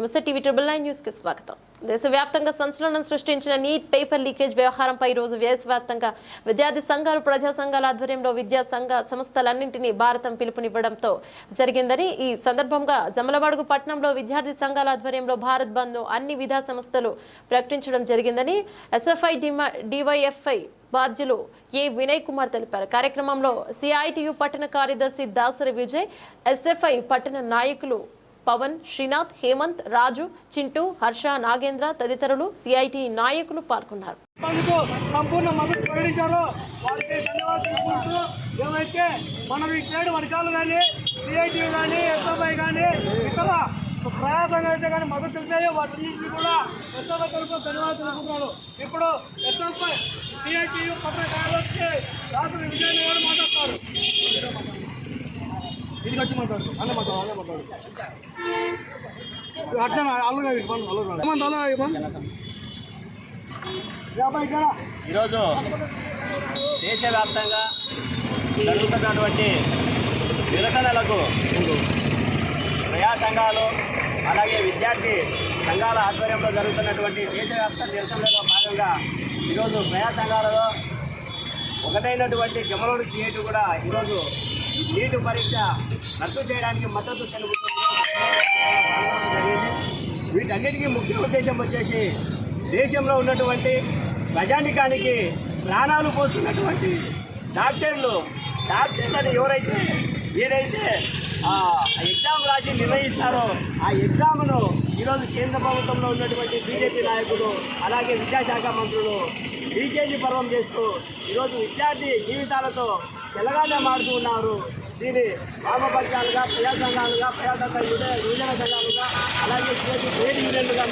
నమస్తే TV triple nine న్యూస్కి స్వాగతం. దేశవ్యాప్తంగా సంచలనం సృష్టించిన నీట్ పేపర్ లీకేజ్ వ్యవహారంపై ఈ రోజు దేశవ్యాప్తంగా విద్యార్థి సంఘాలు ప్రజా సంఘాల ఆధ్వర్యంలో విద్యా సంఘ సంస్థలన్నింటినీ భారతం పిలుపునివ్వడంతో జరిగిందని ఈ సందర్భంగా జమలవాడుగు పట్టణంలో విద్యార్థి సంఘాల ఆధ్వర్యంలో భారత్ బంద్ను అన్ని విధా సంస్థలు ప్రకటించడం జరిగిందని ఎస్ఎఫ్ఐ డివైఎఫ్ఐ బాధ్యులు ఏ వినయ్ కుమార్ తెలిపారు. కార్యక్రమంలో సిఐటియు పట్టణ కార్యదర్శి దాసరి విజయ్ ఎస్ఎఫ్ఐ పట్టణ నాయకులు పవన్ శ్రీనాథ్ హేమంత్ రాజు చింటూ హర్ష నాగేంద్ర తదితరులు సిఐటి నాయకులు పాల్గొన్నారు. సంపూర్ణ మద్దతు ప్రకటించారో. వారికి ధన్యవాదాలు ఏమైతే ఈ ట్రేడ్ వర్గాలు కానీ సిఐటి కానీ ఎస్ఎఫ్ఐ కానీ ఇతర ప్రయాసంగా అయితే కానీ మద్దతు తెలిపాయో వాటన్నింటినీ కూడా ఎస్ఎఫ్ఐ తరఫున ధన్యవాదాలు తెలుపుతున్నాను ఇప్పుడు ఎస్ఎఫ్ఐ సిఐటి పత్ర కార్యదర్శి రాత్రి ఇది వచ్చి మాట్లాడు. అన్న మాట్లాడు అన్న మాట్లాడు. అట్లా అల్లుగా ఇవ్వండి అల్లుగా అల్లుగా ఇవ్వండి యాభై కదా ఈరోజు దేశవ్యాప్తంగా జరుగుతున్నటువంటి నిరసనలకు ప్రజా సంఘాలు అలాగే విద్యార్థి సంఘాల ఆధ్వర్యంలో జరుగుతున్నటువంటి దేశవ్యాప్త నిరసనలో భాగంగా ఈరోజు ప్రజా సంఘాలలో ఒకటైనటువంటి జమలోడు సిఐటి కూడా ఈరోజు నీటి పరీక్ష రద్దు చేయడానికి మద్దతు తెలుపుతుంది వీటన్నిటికీ ముఖ్య ఉద్దేశం వచ్చేసి దేశంలో ఉన్నటువంటి ప్రజానికానికి ప్రాణాలు పోస్తున్నటువంటి డాక్టర్లు డాక్టర్లను ఎవరైతే ఏదైతే ఆ ఎగ్జామ్ రాసి నిర్ణయిస్తారో ఆ ఎగ్జామ్ను ఈరోజు కేంద్ర ప్రభుత్వంలో ఉన్నటువంటి బీజేపీ నాయకులు అలాగే విద్యాశాఖ మంత్రులు లీకేజీ పర్వం చేస్తూ ఈరోజు విద్యార్థి జీవితాలతో చెలగానే మాడుతూ ఉన్నారు. దీని వామపక్షాలుగా ప్రజా సంఘాలుగా ప్రజాతంత్ర యువజన సంఘాలుగా అలాగే ట్రేడ్ యూనియన్లుగా